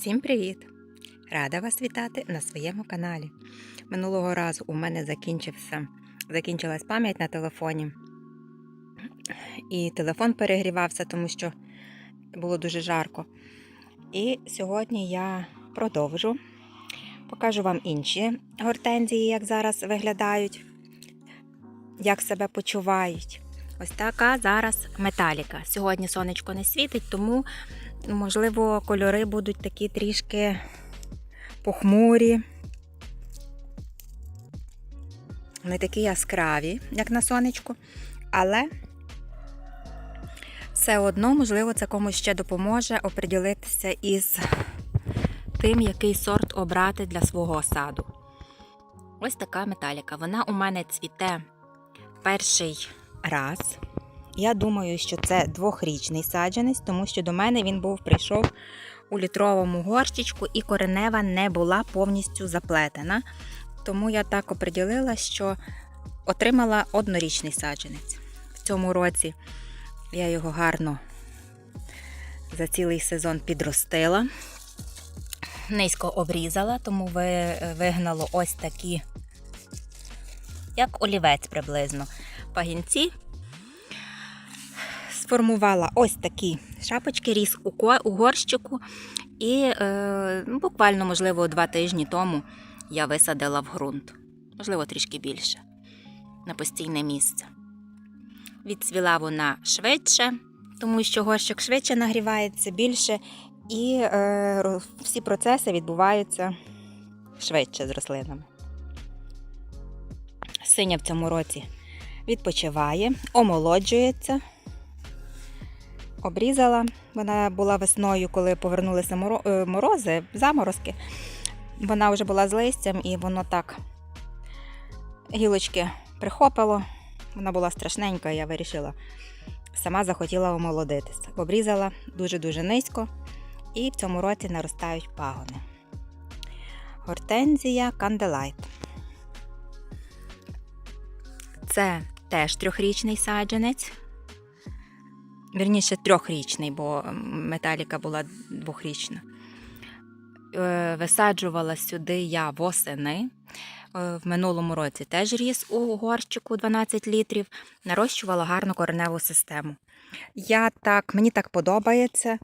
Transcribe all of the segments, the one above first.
Всім привіт! Рада вас вітати на своєму каналі. Минулого разу у мене закінчився, закінчилась пам'ять на телефоні. І телефон перегрівався, тому що було дуже жарко. І сьогодні я продовжу. Покажу вам інші гортензії, як зараз виглядають, як себе почувають. Ось така зараз металіка. Сьогодні сонечко не світить, тому можливо, кольори будуть такі трішки похмурі, не такі яскраві, як на сонечку, але все одно, можливо, це комусь ще допоможе оприділитися із тим, який сорт обрати для свого саду. Ось така металіка. Вона у мене цвіте перший раз. Я думаю, що це двохрічний саджанець, тому що до мене він був прийшов у літровому горщичку, і коренева не була повністю заплетена. Тому я так оприділила, що отримала однорічний саджанець. В цьому році я його гарно за цілий сезон підростила, низько обрізала, тому вигнало ось такі, як олівець приблизно, пагінці сформувала ось такі шапочки, ріс у, горщику, і е, ну, буквально, можливо, два тижні тому я висадила в ґрунт, можливо, трішки більше, на постійне місце. Відцвіла вона швидше, тому що горщик швидше нагрівається більше, і е, всі процеси відбуваються швидше з рослинами. Синя в цьому році відпочиває, омолоджується. Обрізала. Вона була весною, коли повернулися е, морози, заморозки. Вона вже була з листям і воно так гілочки прихопило. Вона була страшненька, я вирішила. Сама захотіла омолодитися. Обрізала дуже-дуже низько і в цьому році наростають пагони. Гортензія канделайт. Це теж трьохрічний саджанець. Вірніше, трьохрічний, бо металіка була двохрічна. Е, Висаджувала сюди я восени. Е, В минулому році теж ріс у горщику 12 літрів, нарощувала гарну кореневу систему. Я так, Мені так подобається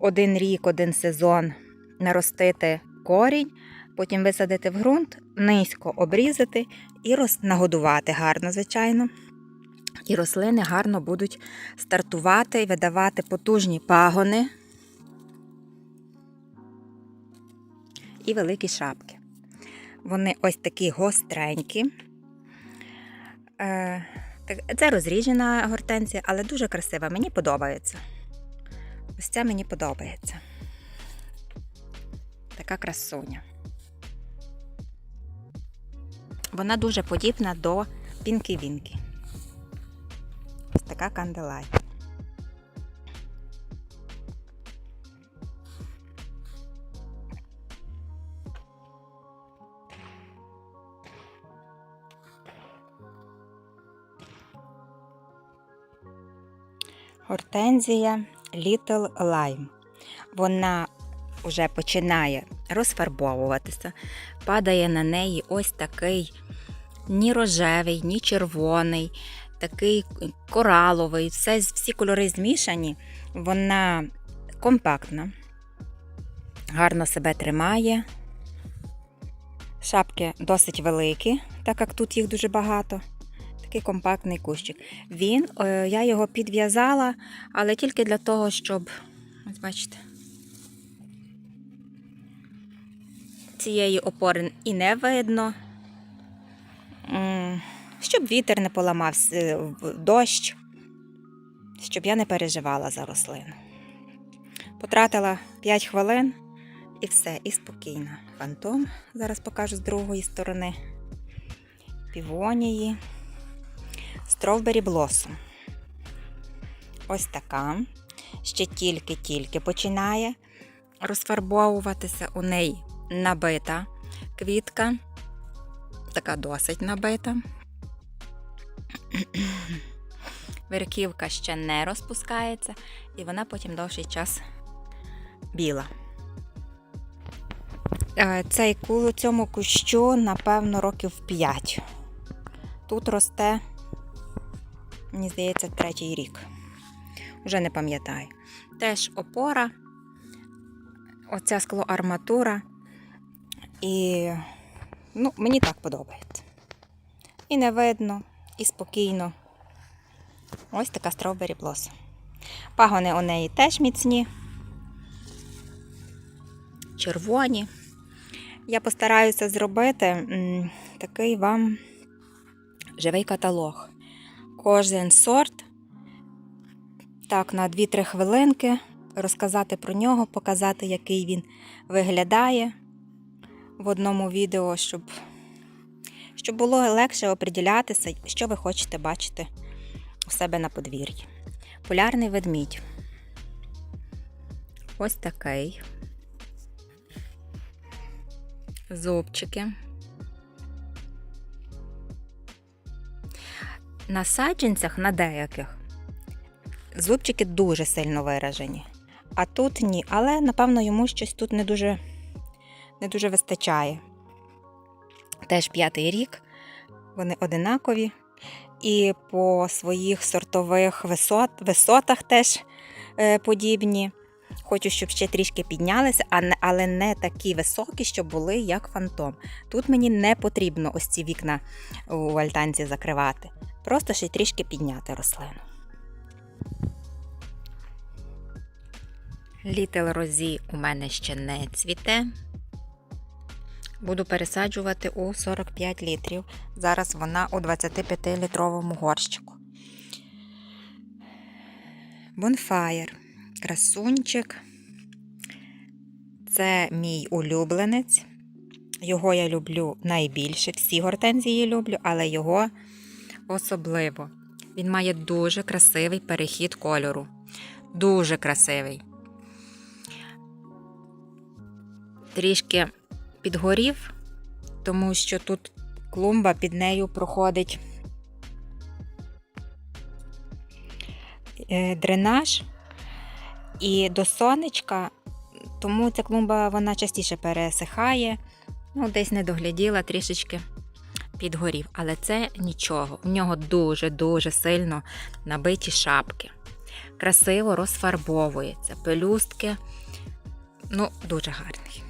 один рік, один сезон наростити корінь, потім висадити в ґрунт, низько обрізати і нагодувати гарно, звичайно. І рослини гарно будуть стартувати і видавати потужні пагони і великі шапки. Вони ось такі гостренькі. Е, Це розріжена гортензія, але дуже красива. Мені подобається. Ось ця мені подобається. Така красуня. Вона дуже подібна до Пінкі-Вінкі. Ось така канделай. Гортензія Little Lime. Вона вже починає розфарбовуватися, падає на неї ось такий ні рожевий, ні червоний, такий кораловий, все, всі кольори змішані. Вона компактна, гарно себе тримає. Шапки досить великі, так як тут їх дуже багато. Такий компактний кущик. Він, е, я його підв'язала, але тільки для того, щоб, ось бачите, цієї опори і не видно. Щоб вітер не поламався, дощ, щоб я не переживала за рослину. Потратила 5 хвилин і все, і спокійно. Фантом зараз покажу з другої сторони. Півонії. Стровбері блосом. Ось така. Ще тільки-тільки починає розфарбовуватися. У неї набита квітка. Така досить набита. Верхівка ще не розпускається, і вона потім довший час біла. Е, Цей цьому кущу, напевно, років 5. Тут росте, мені здається, третій рік. Уже не пам'ятаю. Теж опора, оця склоарматура. І ну, мені так подобається. І не видно, і спокійно. Ось така стrawberry blossom. Пагони у неї теж міцні, червоні. Я постараюся зробити такий вам живий каталог. Кожен сорт, так, на 2-3 хвилинки розказати про нього, показати, який він виглядає в одному відео, щоб, щоб було легше оприділятися, що ви хочете бачити у себе на подвір'ї. Полярний ведмідь. Ось такий. Зубчики. На саджанцях, на деяких, зубчики дуже сильно виражені. А тут ні. Але, напевно, йому щось тут не дуже, не дуже вистачає. Теж п'ятий рік, вони одинакові. І по своїх сортових висот, висотах теж е, подібні. Хочу, щоб ще трішки піднялися, а не, але не такі високі, щоб були, як фантом. Тут мені не потрібно ось ці вікна у альтанці закривати. Просто ще трішки підняти рослину. Літл розі у мене ще не цвіте. Буду пересаджувати у 45 літрів. Зараз вона у 25-літровому горщику. Бонфаєр. Красунчик. Це мій улюбленець. Його я люблю найбільше. Всі гортензії люблю, але його особливо. Він має дуже красивий перехід кольору. Дуже красивий. Трішки підгорів, тому що тут клумба під нею проходить е, дренаж і до сонечка, тому ця клумба вона частіше пересихає. Ну, десь не догляділа, трішечки підгорів. Але це нічого. У нього дуже-дуже сильно набиті шапки. Красиво розфарбовується. Пелюстки. Ну, дуже гарний.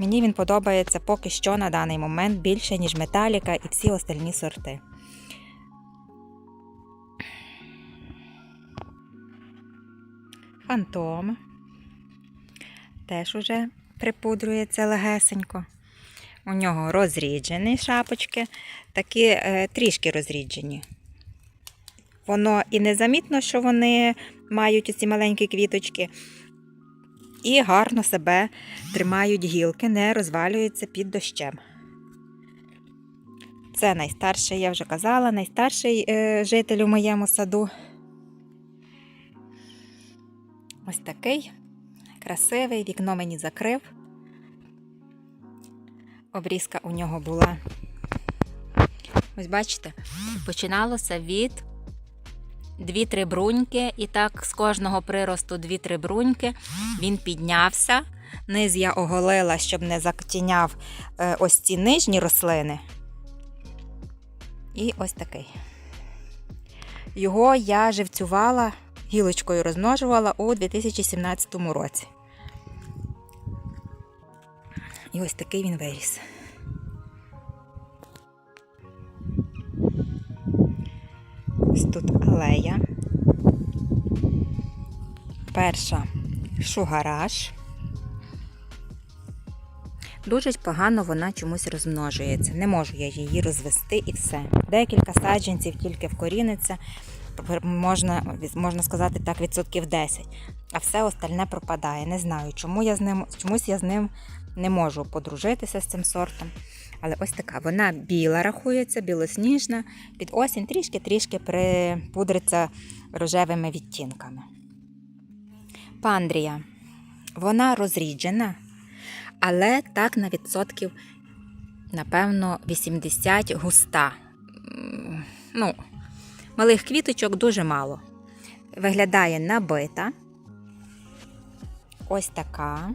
Мені він подобається поки що на даний момент більше, ніж металіка і всі остальні сорти. Фантом. Теж уже припудрюється легесенько. У нього розріджені шапочки, такі е, трішки розріджені. Воно і незамітно, що вони мають ці маленькі квіточки, і гарно себе тримають гілки, не розвалюються під дощем. Це найстарший, я вже казала, найстарший е, житель у моєму саду. Ось такий красивий, вікно мені закрив. Обрізка у нього була. Ось бачите, починалося від 2-3 бруньки, і так з кожного приросту 2-3 бруньки він піднявся. Низ я оголила, щоб не затіняв е, ось ці нижні рослини. І ось такий. Його я живцювала, гілочкою розмножувала у 2017 році. І ось такий він виріс. Ось тут алея. Перша шугараж. Дуже погано вона чомусь розмножується. Не можу я її розвести і все. Декілька саджанців тільки вкоріниться, можна, можна сказати так, відсотків 10. А все остальне пропадає. Не знаю, чому я з ним, чомусь я з ним не можу подружитися з цим сортом. Але ось така. Вона біла рахується, білосніжна. Під осінь трішки-трішки припудриться рожевими відтінками. Пандрія. Вона розріджена, але так на відсотків, напевно, 80 густа. Ну, малих квіточок дуже мало. Виглядає набита. ось така.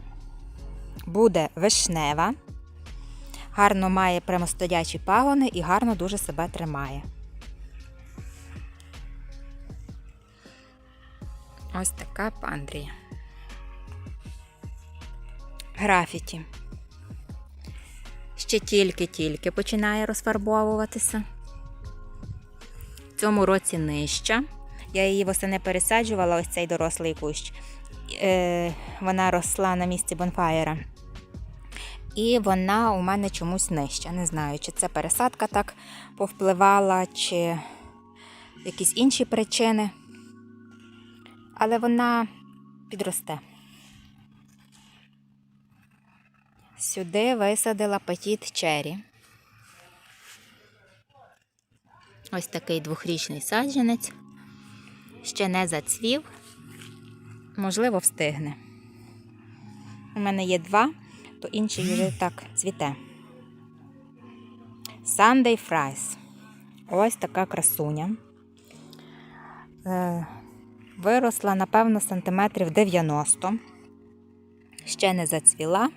Буде вишнева. Гарно має прямостоячі пагони і гарно дуже себе тримає. Ось така пандрія. Графіті. Ще тільки-тільки починає розфарбовуватися. В цьому році нижча. Я її восени пересаджувала, ось цей дорослий кущ. Е, вона росла на місці бонфаєра. І вона у мене чомусь нижча. Не знаю, чи це пересадка так повпливала, чи якісь інші причини. Але вона підросте. Сюди висадила петіт чері. Ось такий двохрічний саджанець. Ще не зацвів. Можливо, встигне. У мене є два, то інший вже так цвіте. Sunday Fries. Ось така красуня. Е, Виросла, напевно, сантиметрів 90. Ще не зацвіла,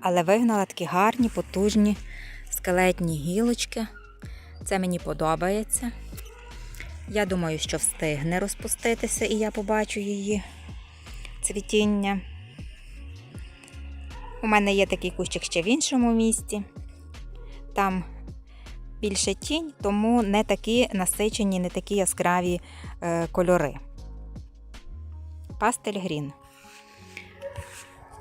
але вигнала такі гарні, потужні скелетні гілочки. Це мені подобається. Я думаю, що встигне розпуститися, і я побачу її цвітіння. У мене є такий кущик ще в іншому місті. Там більше тінь, тому не такі насичені, не такі яскраві е, кольори. Пастель грін.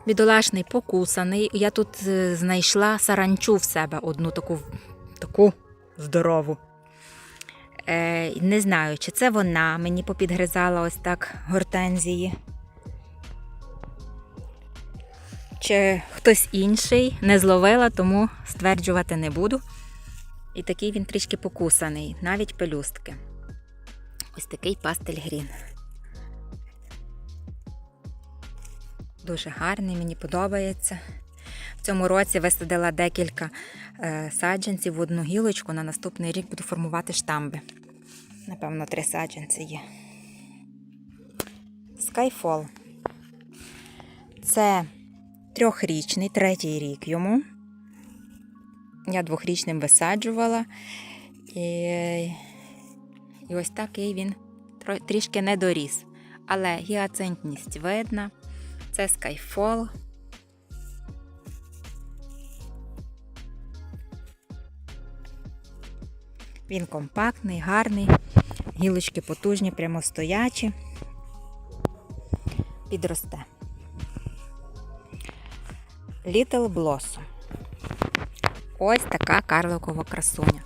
Бідолашний покусаний. Я тут е, знайшла саранчу в себе одну таку, таку здорову. Е, не знаю, чи це вона мені попідгризала ось так гортензії. Чи хтось інший не зловила, тому стверджувати не буду. І такий він трішки покусаний, навіть пелюстки. Ось такий пастель грін. Дуже гарний, мені подобається. В цьому році висадила декілька е, саджанців в одну гілочку. На наступний рік буду формувати штамби. Напевно, три саджанці є. Skyfall. Це трьохрічний, третій рік йому. Я двохрічним висаджувала. І, і ось такий він трішки не доріс. Але гіацинтність видна. Це Skyfall. Він компактний, гарний, гілочки потужні, прямостоячі. Підросте. Little Blossom. Ось така карликова красуня.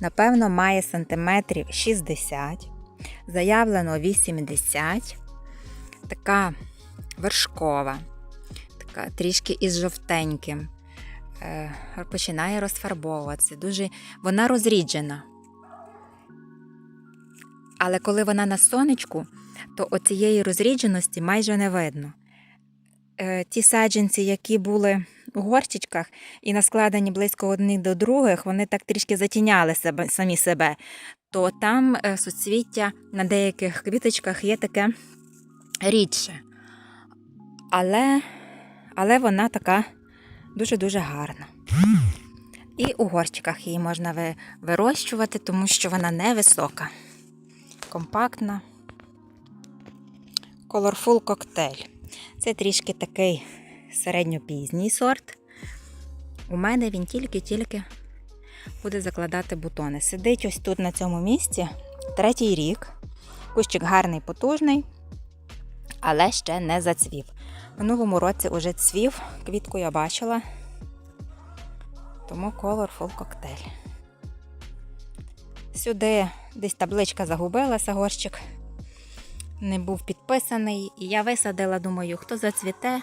Напевно, має сантиметрів 60, заявлено 80. Така вершкова, така трішки із жовтеньким. Е, починає розфарбовуватися. Дуже вона розріджена. Але коли вона на сонечку, то оцієї розрідженості майже не видно. Е, ті саджанці, які були у горщичках і наскладені близько одних до других, вони так трішки затіняли себе, самі себе, то там е, суцвіття на деяких квіточках є таке рідше. Але, але вона така дуже-дуже гарна. І у горщиках її можна вирощувати, тому що вона невисока, компактна. Colorful коктейль. Це трішки такий середньопізній сорт. У мене він тільки-тільки буде закладати бутони. Сидить ось тут на цьому місці третій рік. Кущик гарний, потужний, але ще не зацвів. Минулому році уже цвів, квітку я бачила. Тому Colorful коктейль. Сюди десь табличка загубилася, горщик не був підписаний. І я висадила, думаю, хто зацвіте,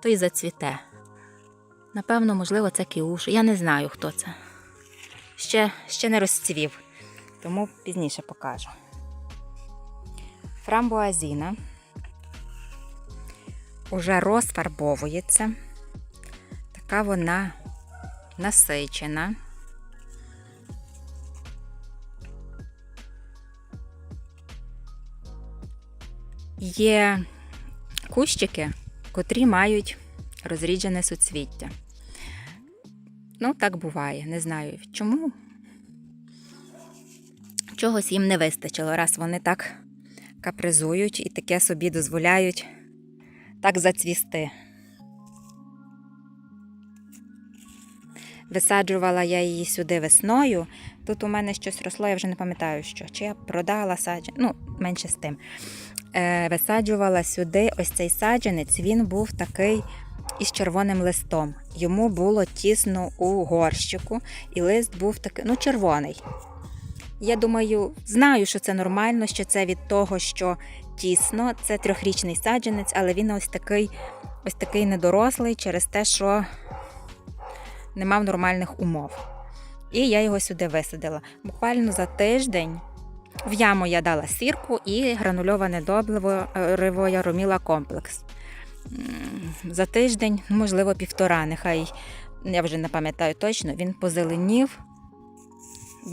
той зацвіте. Напевно, можливо, це кіуш. Я не знаю, хто це. Ще, ще не розцвів, тому пізніше покажу. Фрамбуазіна уже розфарбовується. Така вона насичена. Є кущики, котрі мають розріджене суцвіття. Ну, так буває. Не знаю чому. Чогось їм не вистачило, раз вони так капризують і таке собі дозволяють так зацвісти. Висаджувала я її сюди весною. Тут у мене щось росло, я вже не пам'ятаю, що. Чи я продала саджанець, ну, менше з тим. Е, висаджувала сюди ось цей саджанець, він був такий із червоним листом. Йому було тісно у горщику, і лист був такий, ну, червоний. Я думаю, знаю, що це нормально, що це від того, що тісно. Це трьохрічний саджанець, але він ось такий, ось такий недорослий через те, що не мав нормальних умов. І я його сюди висадила. Буквально за тиждень в яму я дала сірку і гранульоване добриво я роміла комплекс. За тиждень, ну, можливо, півтора, нехай я вже не пам'ятаю точно, він позеленів,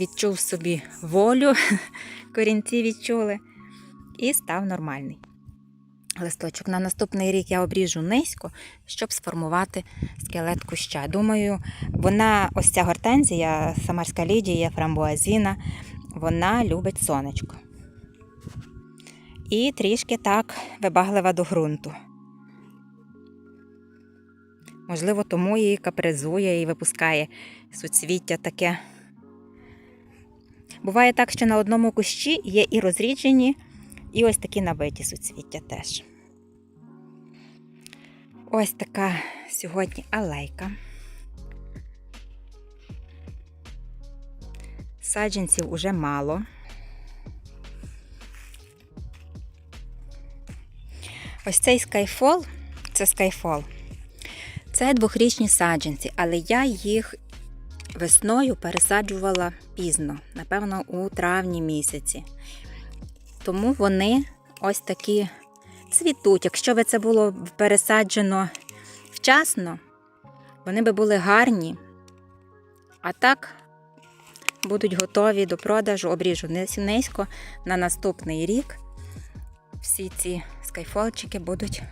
відчув собі волю, корінці відчули, і став нормальний. Листочок на наступний рік я обріжу низько, щоб сформувати скелет куща. Думаю, вона, ось ця гортензія, самарська лідія, фрамбуазіна, вона любить сонечко. І трішки так вибаглива до ґрунту. Можливо, тому її капризує і випускає суцвіття таке. Буває так, що на одному кущі є і розріджені, і ось такі набиті суцвіття теж. Ось така сьогодні алейка. Саджанців уже мало. Ось цей скайфол, це скайфол. Це двохрічні саджанці, але я їх весною пересаджувала пізно, напевно, у травні місяці. Тому вони ось такі цвітуть. Якщо би це було пересаджено вчасно, вони би були гарні. А так будуть готові до продажу, обріжу низько на наступний рік. Всі ці скайфолчики будуть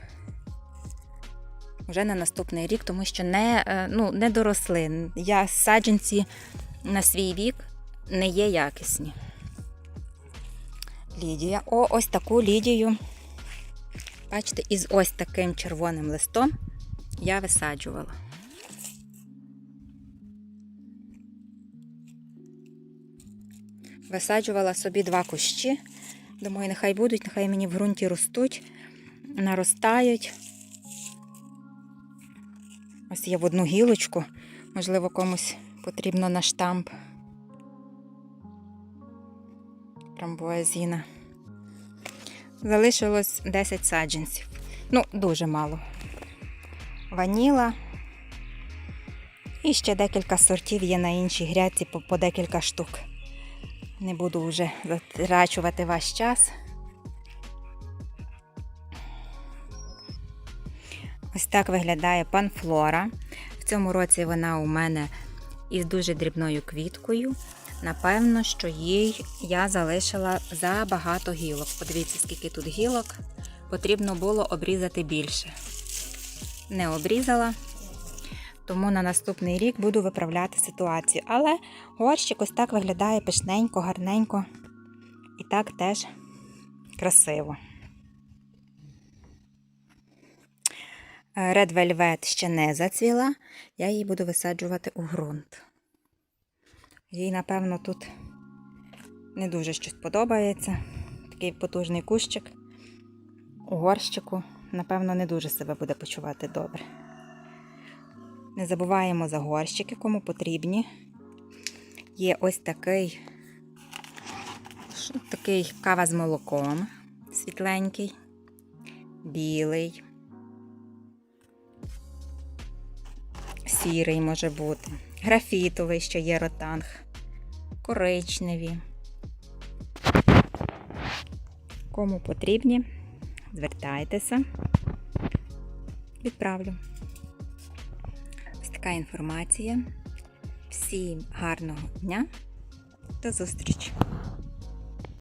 вже на наступний рік, тому що не, е, ну, не доросли. Я саджанці на свій вік не є якісні. Лідія. О, ось таку лідію. Бачите, із ось таким червоним листом я висаджувала. Висаджувала собі два кущі. Думаю, нехай будуть, нехай мені в ґрунті ростуть, наростають. Ось є в одну гілочку, можливо, комусь потрібно на штамп. Фрамбуазіна. Залишилось 10 саджанців. Ну, дуже мало. Ваніла. І ще декілька сортів є на іншій грядці по, по декілька штук. Не буду вже затрачувати ваш час. Ось так виглядає панфлора. В цьому році вона у мене із дуже дрібною квіткою. Напевно, що їй я залишила забагато гілок. Подивіться, скільки тут гілок. Потрібно було обрізати більше. Не обрізала, тому на наступний рік буду виправляти ситуацію. Але горщик ось так виглядає пишненько, гарненько. І так теж красиво. Red Velvet ще не зацвіла, я її буду висаджувати у ґрунт. Їй, напевно, тут не дуже щось подобається. Такий потужний кущик у горщику, напевно, не дуже себе буде почувати добре. Не забуваємо за горщики, кому потрібні. Є ось такий, такий кава з молоком, світленький, білий. Сірий може бути, графітовий, що є ротанг, коричневі. Кому потрібні, звертайтеся, відправлю. Така інформація. Всім гарного дня. До зустрічі!